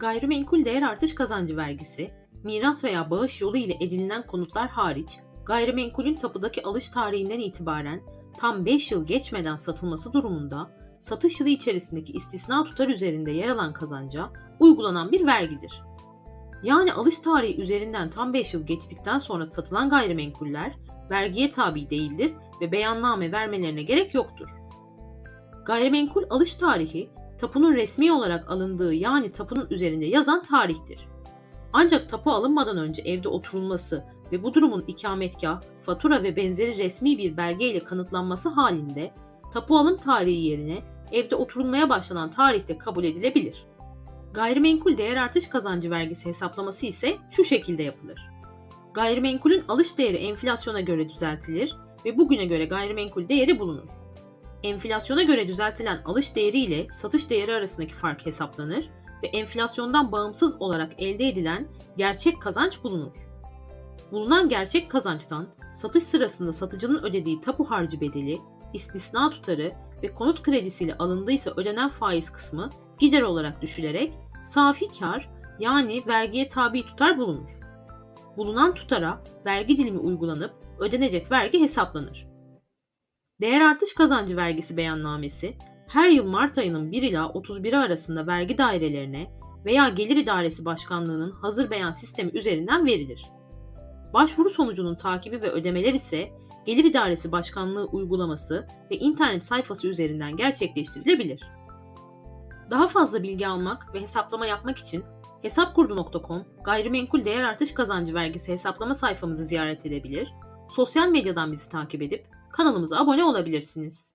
Gayrimenkul değer artış kazancı vergisi, miras veya bağış yolu ile edinilen konutlar hariç, gayrimenkulün tapudaki alış tarihinden itibaren tam 5 yıl geçmeden satılması durumunda satış yılı içerisindeki istisna tutar üzerinde yer alan kazanca uygulanan bir vergidir. Yani alış tarihi üzerinden tam 5 yıl geçtikten sonra satılan gayrimenkuller vergiye tabi değildir ve beyanname vermelerine gerek yoktur. Gayrimenkul alış tarihi tapunun resmi olarak alındığı yani tapunun üzerinde yazan tarihtir. Ancak tapu alınmadan önce evde oturulması ve bu durumun ikametgah, fatura ve benzeri resmi bir belge ile kanıtlanması halinde tapu alım tarihi yerine evde oturulmaya başlanan tarihte kabul edilebilir. Gayrimenkul değer artış kazancı vergisi hesaplaması ise şu şekilde yapılır. Gayrimenkulün alış değeri enflasyona göre düzeltilir ve bugüne göre gayrimenkul değeri bulunur. Enflasyona göre düzeltilen alış değeri ile satış değeri arasındaki fark hesaplanır ve enflasyondan bağımsız olarak elde edilen gerçek kazanç bulunur. Bulunan gerçek kazançtan satış sırasında satıcının ödediği tapu harcı bedeli, istisna tutarı ve konut kredisiyle alındıysa ödenen faiz kısmı gider olarak düşülerek safi kar yani vergiye tabi tutar bulunur. Bulunan tutara vergi dilimi uygulanıp ödenecek vergi hesaplanır. Değer artış kazancı vergisi beyannamesi her yıl Mart ayının 1 ila 31'i arasında vergi dairelerine veya Gelir İdaresi Başkanlığı'nın hazır beyan sistemi üzerinden verilir. Başvuru sonucunun takibi ve ödemeler ise Gelir İdaresi Başkanlığı uygulaması ve internet sayfası üzerinden gerçekleştirilebilir. Daha fazla bilgi almak ve hesaplama yapmak için hesapkurdu.com gayrimenkul değer artış kazancı vergisi hesaplama sayfamızı ziyaret edebilir, sosyal medyadan bizi takip edip kanalımıza abone olabilirsiniz.